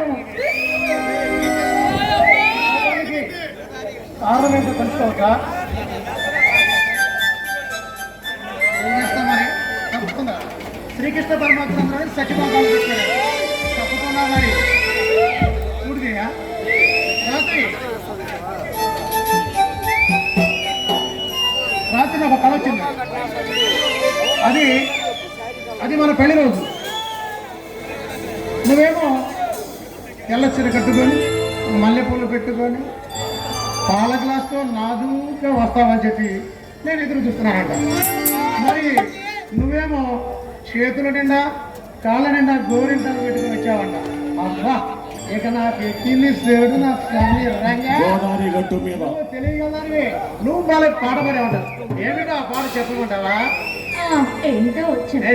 నమస్కారం కారణం ఏంటో తెలుసుకోవచ్చా శ్రీకృష్ణ పరమాత్మ సత్యభాగాలు తప్పకుండా మరి రాత్రి రాత్రి ఒక కళ వచ్చింది అది అది మన పెళ్ళి రోజు. నువ్వేమో తెల్ల చీర కట్టుకొని మల్లెపూలు పెట్టుకొని పాల గ్లాస్తో నాదుగా వస్తావని చెప్పి నేను ఎదురు చూస్తున్నానంట. మరి నువ్వేమో చేతుల నిండా కాళ్ళ నిండా గోరింటలు పెట్టుకుని వచ్చావంట. అబ్బా ఇక నాకు ఎక్కింది సేడు నా స్వామి రంగా. గోదావరి గట్టు మీద. నువ్వు బాగా పాట పడేవంటావు ఏమిటో ఆ పాట చెప్పమంటావా? ఏంటో వచ్చింది.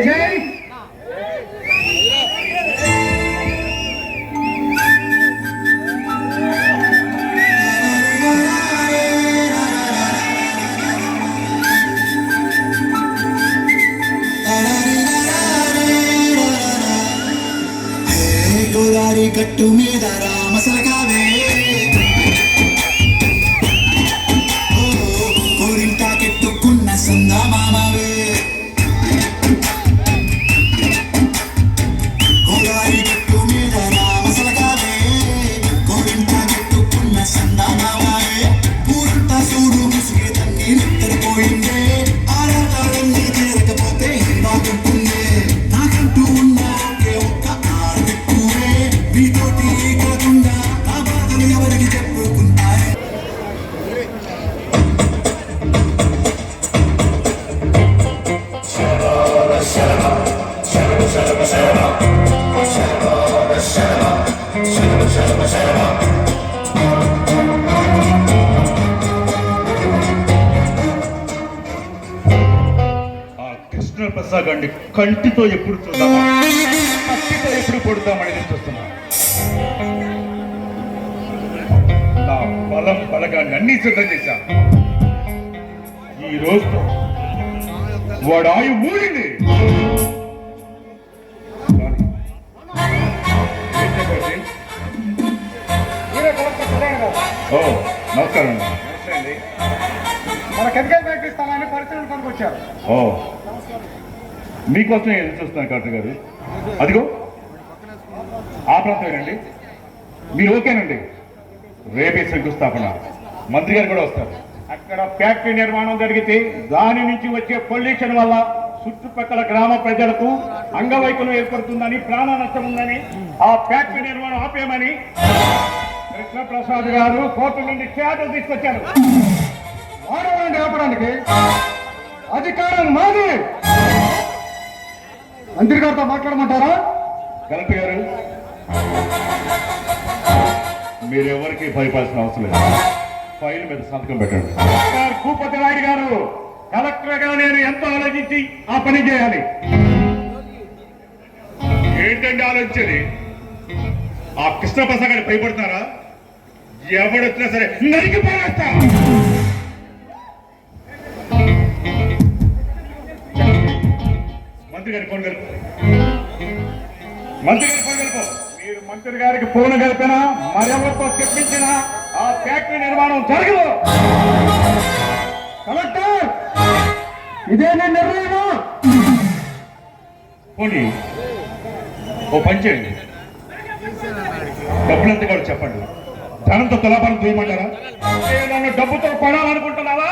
కృష్ణ ప్రసాద్ గారిని కంటితో ఎప్పుడు చూద్దామా? కత్తితో ఎప్పుడు కొడతామని చూస్తున్నా. నా బలం బలగాన్ని అన్ని సిద్ధం చేశా. ఈ రోజు వాడు ఆయు గారు. ఓ నమస్కారం. మన కెమికల్ ఫ్యాక్టరీ స్థలాన్ని పరిశీలన పనికి వచ్చారు ఓ మీకోసమే ఎదురు చూస్తున్నాను కలెక్టర్ గారు? అదిగో ఆ ప్రాంతమేనండి మీరు ఓకేనండి? రేపే శంకుస్థాపన. మంత్రి గారు కూడా వస్తారు. అక్కడ ఫ్యాక్టరీ నిర్మాణం జరిగితే దాని నుంచి వచ్చే పొల్యూషన్ వల్ల చుట్టుపక్కల గ్రామ ప్రజలకు అంగవైకల్యం ఏర్పడుతుందని ప్రాణ నష్టం ఉందని ఆ ఫ్యాక్టరీ నిర్మాణం ఆపేయమని కృష్ణప్రసాద్ గారు కోర్టు నుండి చేతలు తీసుకొచ్చారు. వాడవాడిని ఆపడానికి అధికారం మాది. మంత్రి గారితో మాట్లాడమంటారా? కలెక్టర్ గారు మీరెవరికి భయపడాల్సిన అవసరం లేదు. ఫైల్ మీద సంతకం పెట్టండి. సార్ భూపతి నాయుడు గారు కలెక్టర్గా నేను ఎంతో ఆలోచించి ఆ పని చేయాలి. ఏంటండి ఆలోచించేది? ఆ కృష్ణప్రసాద్ గారికి భయపడుతున్నారా? ఎవడొచ్చినా సరే నరికి పారేస్తా మంత్రి గారి ఫోన్ కలుపు. మంత్రి గారి ఫోన్ కలుపు. మీరు మంత్రి గారికి ఫోన్ కలిపినా మరెవరితో చెప్పించినా ఆ ఫ్యాక్టరీ నిర్మాణం జరగదు. కలెక్టర్ ఇదే నేను నిర్ణయం పోనీ ఓ పని చేయండి. డబ్బులంతా కూడా చెప్పండి. ధనంతో తులాభారం తీయమంటారా నన్ను డబ్బుతో కొనాలనుకుంటున్నావా?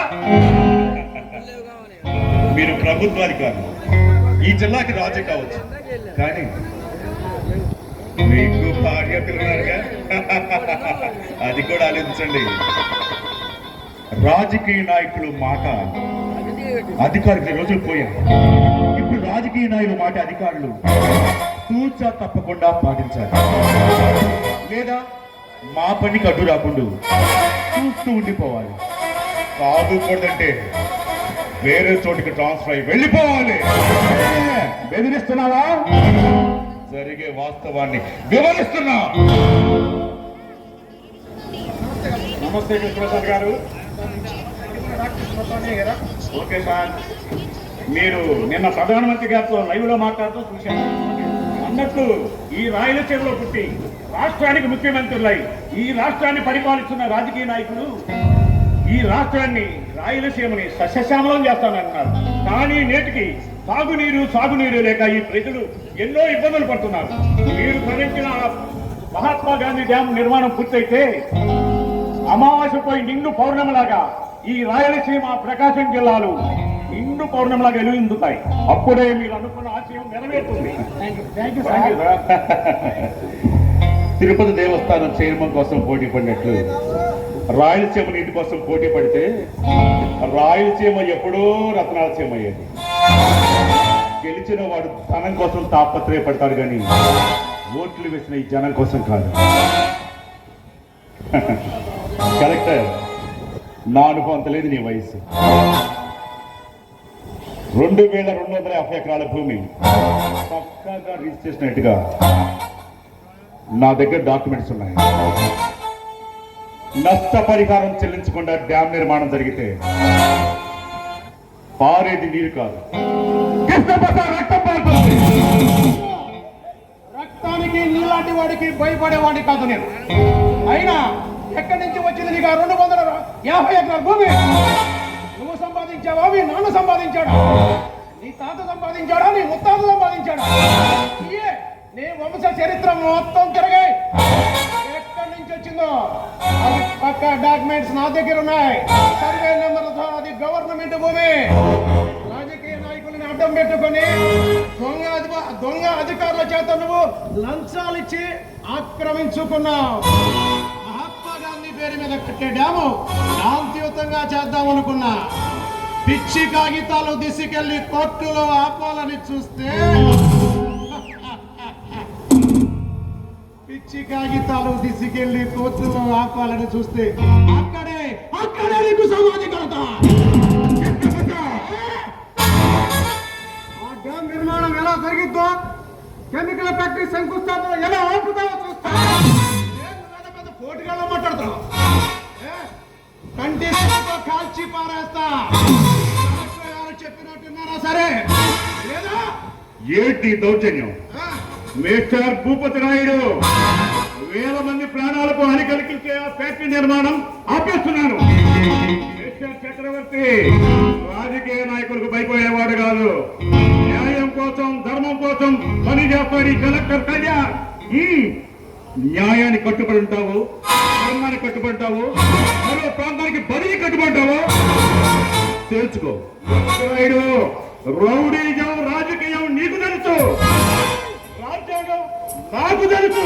మీరు ప్రభుత్వానికి కాదు. ఈ జిల్లాకి రాజే కావచ్చు. కానీ మీకు భార్య పిల్లలుగా అది కూడా ఆలోచించండి. రాజకీయ నాయకులు మాట అధికారులు రోజులు పోయాయి ఇప్పుడు రాజకీయ నాయకులు మాట అధికారులు తూచా తప్పకుండా పాటించాలి. లేదా మా పనికి అడ్డు రాకుండా చూస్తూ ఉండిపోవాలి. కాదు కాదుకూడదంటే వేరే చోటికి ట్రాన్స్ఫర్ అయి వెళ్ళిపోవాలి. బెదిరిస్తున్నావా? జరిగే వాస్తవాన్ని వివరిస్తున్నా. నమస్తే కృష్ణప్రసాద్ గారు. Okay sir. మీరు నిన్న ప్రధానమంత్రి గారితో లైవ్లో మాట్లాడుతూ చూశాను అన్నట్లు ఈ రాయలసీమలో పుట్టి రాష్ట్రానికి ముఖ్యమంత్రులై ఈ రాష్ట్రాన్ని పరిపాలిస్తున్న రాజకీయ నాయకులు ఈ రాష్ట్రాన్ని రాయలసీమని సస్యశ్యామలం చేస్తానంటున్నారు కానీ నేటికి తాగునీరు సాగునీరు లేక ఈ ప్రజలు ఎన్నో ఇబ్బందులు పడుతున్నారు. మీరు భరించిన మహాత్మా గాంధీ డ్యాం నిర్మాణం పూర్తయితే అమావాస్యపై నిండు పౌర్ణమిలాగా ఈ రాయలసీమ ప్రకాశం జిల్లాలు నిండు పౌర్ణమిలాగా వెలుగుందుతాయి. అప్పుడే మీరు అనుకున్న ఆశయం నెరవేరుతుంది. తిరుపతి దేవస్థానం చైర్మన్ కోసం పోటీ పడినట్లు రాయలసీమ నీటి కోసం పోటీ పడితే రాయలసీమ ఎప్పుడో రత్నాలసీమ అయ్యేది. గెలిచిన వాడు ధనం కోసం తాపత్రయపడతాడు కానీ ఓట్లు వేసిన ఈ జనం కోసం కాదు. కలెక్టర్ నా అనుభవం తెలియదు లేదు నీ వయసు. రెండు వేల రెండు వందల యాభై ఎకరాల భూమి పక్కాగా రిజిస్ట్రేషన్ చేసినట్టుగా నా దగ్గర డాక్యుమెంట్స్ ఉన్నాయి. నష్టపరిహారం చెల్లించకుండా డ్యామ్ నిర్మాణం జరిగితే పారేది నీరు కాదు. రక్తానికి నీలాంటి వాడికి భయపడేవాడిని కాదు నేను. అయినా ఎక్కడి నుంచి వచ్చింది నీకు రెండు వందల యాభై ఎకరాల భూమి? నువ్వు సంపాదించావా? మీ నాన్న సంపాదించాడా? నీ తాత సంపాదించాడా? నీ ముత్తాత సంపాదించాడా? నీ వంశ చరిత్ర మొత్తం తిరగాయి. ఎక్కడి నుంచి వచ్చిందో? అది పక్క డాక్యుమెంట్స్ నా దగ్గర ఉన్నాయి. సర్వే నెంబర్తో అది గవర్నమెంట్ భూమి. రాజకీయ నాయకులని అడ్డం పెట్టుకొని దొంగ దొంగ అధికారుల చేత నువ్వు లంచాలు ఇచ్చి ఆక్రమించుకున్నావు. మహాత్మా గాంధీ పేరు మీద కట్టే డ్యాము శాంతియుతంగా చేద్దామనుకున్నా. పిచ్చి కాగితాలు దిశకెళ్ళి కోర్టులో ఆపాలని చూస్తే పిచ్చి కాగితాలు దిశకెళ్ళి కోర్టులో ఆపాలని చూస్తే అక్కడే అక్కడే నీకు సమాధి కడతా. ఆ డ్యామ్ నిర్మాణం ఎలా జరిగిద్దో కెమికల్ ఫ్యాక్టరీ శంకుస్థాపన ఎలా ఆపుతావో చూస్తా. పెద్ద పోటీగా మాట్లాడుతున్నావు? ఏ? కంటి కాల్చి పారేస్తా. చెప్పినట్టున్నారా సరే? లేదా? ఏంటి దౌర్జన్యం? మిస్టర్ భూపతి నాయుడు. వేల మంది ప్రాణాలకు హాని కలిగించే ఆ ఫ్యాక్టరీ నిర్మాణం ఆపేస్తున్నాను. మిస్టర్ చక్రవర్తి రాజకీయ నాయకులకు భయపోయేవాడు కాదు. న్యాయం కోసం ధర్మం కోసం పని చేస్తాడు కలెక్టర్ కళ్యాణ్. న్యాయాన్ని కట్టుబడి ఉంటావు ధర్మాన్ని కట్టుబడి ఉంటావు మరో ప్రాంతానికి బదిలీ కట్టుబడ్డావు తెలుసుకో. నాయుడు రౌడీజం రాజకీయం నీకు తెలుసు. రాజ్యాంగం నాకు తెలుసు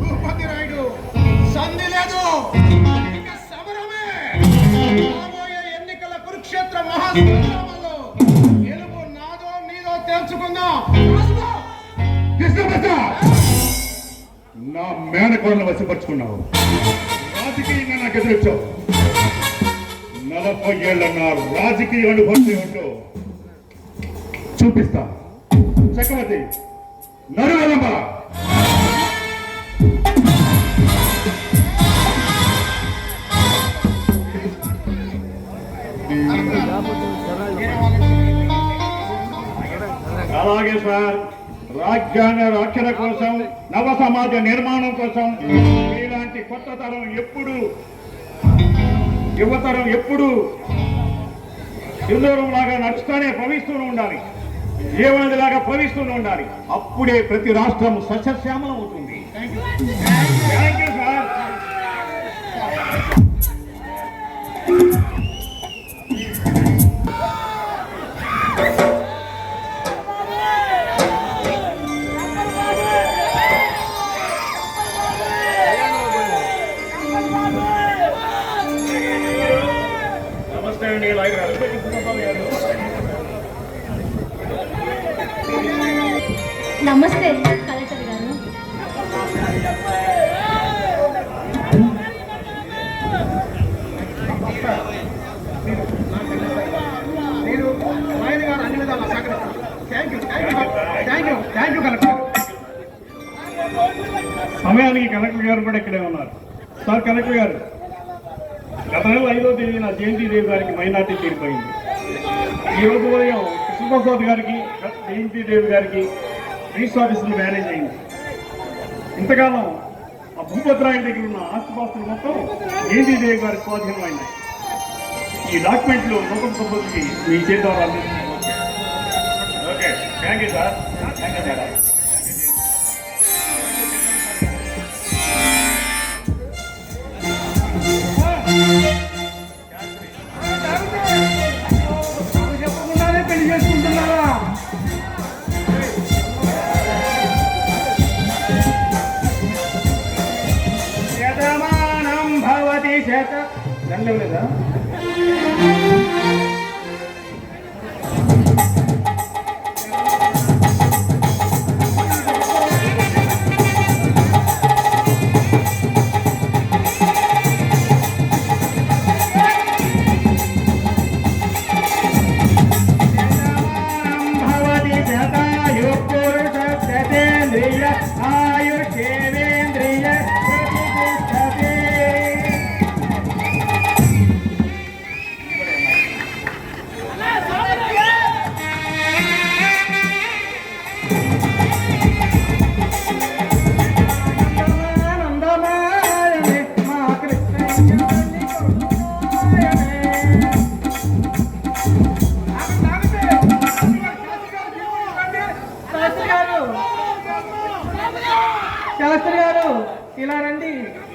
భూపతి రాయుడు సంధి లేదు! ఇక సమరమే! రాబోయే ఎన్నికల కురుక్షేత్ర మహాసంగ్రామంలో గెలుపు నాదో నీదో. కృష్ణప్రసాద్ నా మేనకోడలను వశపరుచుకున్నావు. రాజకీయంగా నాకు ఎదురొచ్చావు. నలభై ఏళ్ళ నా రాజకీయ అనుభవం ఏమిటో చూపిస్తా. చక్రవర్తి నరువెలంబ అలాగే సార్ రాజ్యాంగ రక్షణ కోసం నవ సమాజ నిర్మాణం కోసం ఇలాంటి కొత్త తరం ఎప్పుడు యువతరం ఎప్పుడు సింధూరం లాగా నడుస్తూనే భవిస్తూనే ఉండాలి. జీవనది లాగా ఉండాలి. అప్పుడే ప్రతి రాష్ట్రం సస్యశ్యామలం అవుతుంది. థ్యాంక్ యూ సార్ సమయానికి కలెక్టర్ గారు కూడా ఇక్కడే ఉన్నారు. సార్ కలెక్టర్ గారు గత నెల ఐదో తేదీన జయంతిదేవి గారికి మైనార్టీ తీరిపోయింది. ఈరోజు ఉదయం కృష్ణప్రసాద్ గారికి జయంతిదేవి గారికి రీస్ ఆఫీసులు మ్యారేజ్ అయింది. ఇంతకాలం ఆ భూపతిరాయుడి దగ్గర ఉన్న ఆస్తిపాస్తులు మొత్తం దేవి గారి స్వాధీనం అయినాయి. ఈ డాక్యుమెంట్లు లోకల్ సంపత్తికి మీ చేద్దాం okay. Thank you sir. Thank you దండం లేదా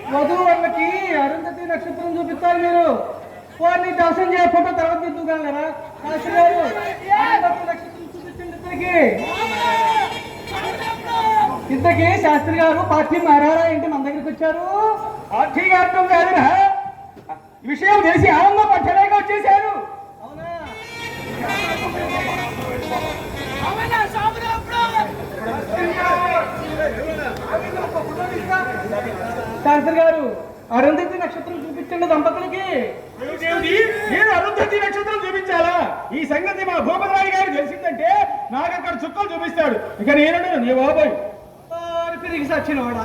రండి వధువు వాళ్ళకి అరుంధతి నక్షత్రం చూపిస్తారు మీరు. వారిని దర్శనం చేయ ఫోటో తర్వాత దిద్దుగలరా శాస్త్రి గారు అరుంధతి నక్షత్రం చూపించండి ఇద్దరికి. ఇంతకీ శాస్త్రి గారు పార్టీ మారారా ఏంటి మన దగ్గరికి వచ్చారు? పార్టీ గారు కాదురా విషయం తెలిసి ఆనందం పట్టలేక వచ్చేసారు. అవునా? శాస్త్రి గారు అరుంధతి నక్షత్రం చూపించండి దంపతులకి. నేను అరుంధతి నక్షత్రం చూపించాలా? ఈ సంగతి మా భూపతిరాజు గారు తెలిసిందంటే నాకు అక్కడ చుక్కలు చూపిస్తాడు. ఇక నేను నీ బాబాయ్. తిరిగి సచ్చినవాడా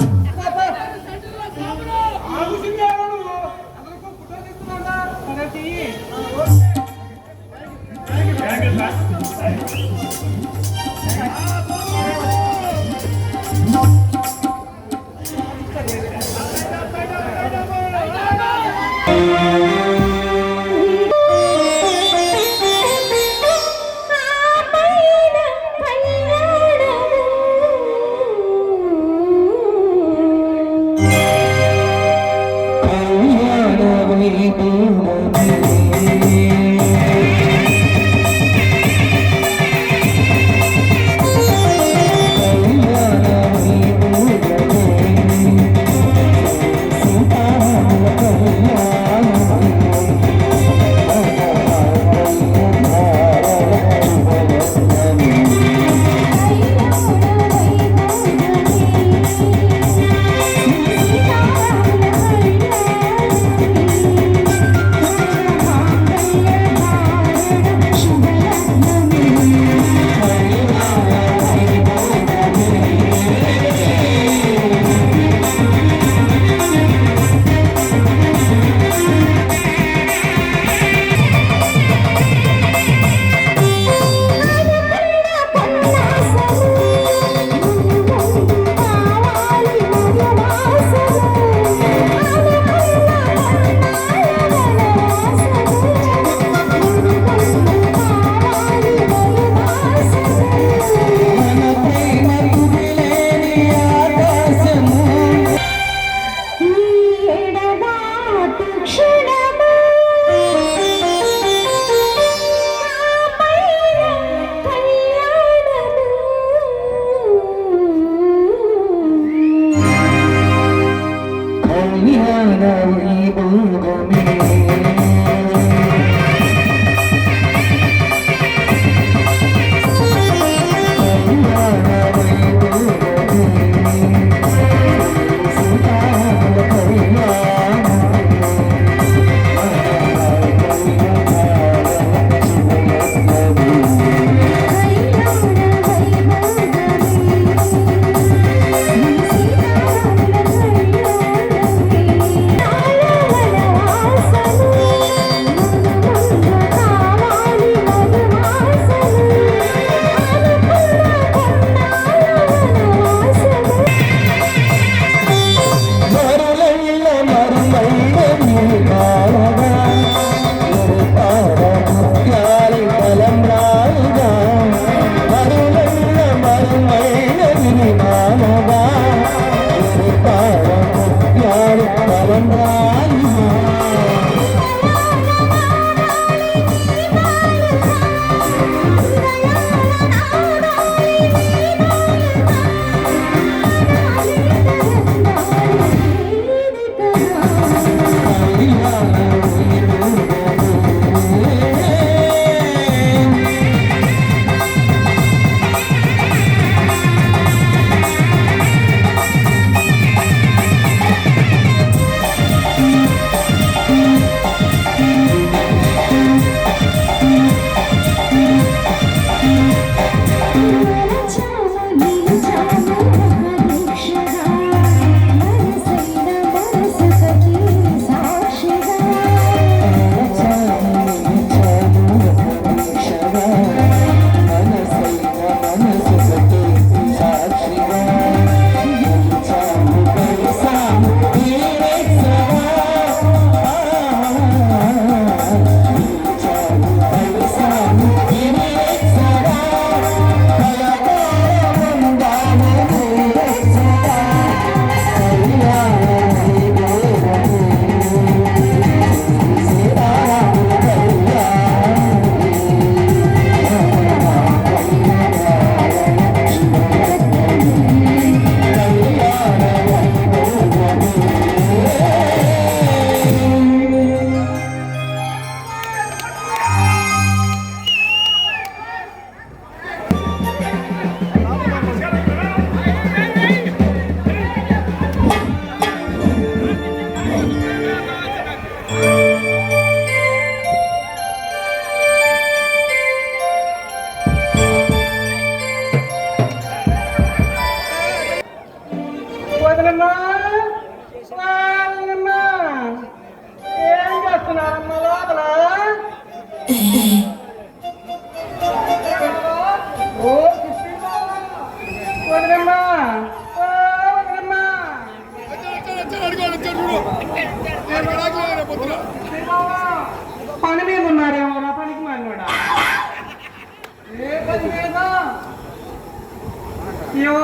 ఎవరు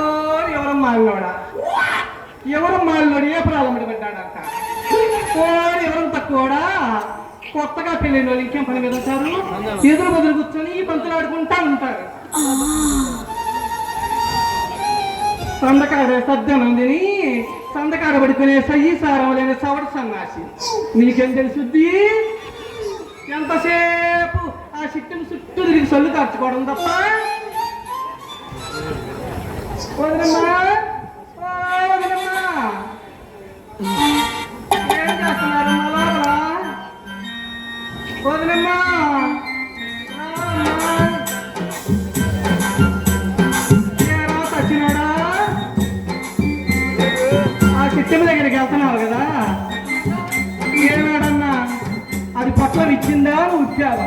ఎవరు మాలినోడా? ఎవరు మాలినోడు? ఏ ప్రాబ్లం పెట్టాడంట ఎవరు తక్కువడా? కొత్తగా పెళ్ళిన వాళ్ళు ఇంకేం పని మీద ఉంటారు ఎదురు బదులు కూర్చొని ఈ పంతులు ఆడుకుంటా ఉంటారు. సందకాడ సద్దనందిని సందకాడ పడిపోయిన సయ్యి సారం లేని సవడ సన్నాసి. నీకేం తెలుసుద్ది? ఎంతసేపు ఆ చిట్టును చుట్టూ తిరిగి సొల్లు కార్చుకోవడం తప్ప చిట్టెమ్మ దగ్గరికి వెళ్తున్నారు కదా. ఏనాడన్నా అది పట్ల ఇచ్చిందా నువ్వు ఇచ్చావా?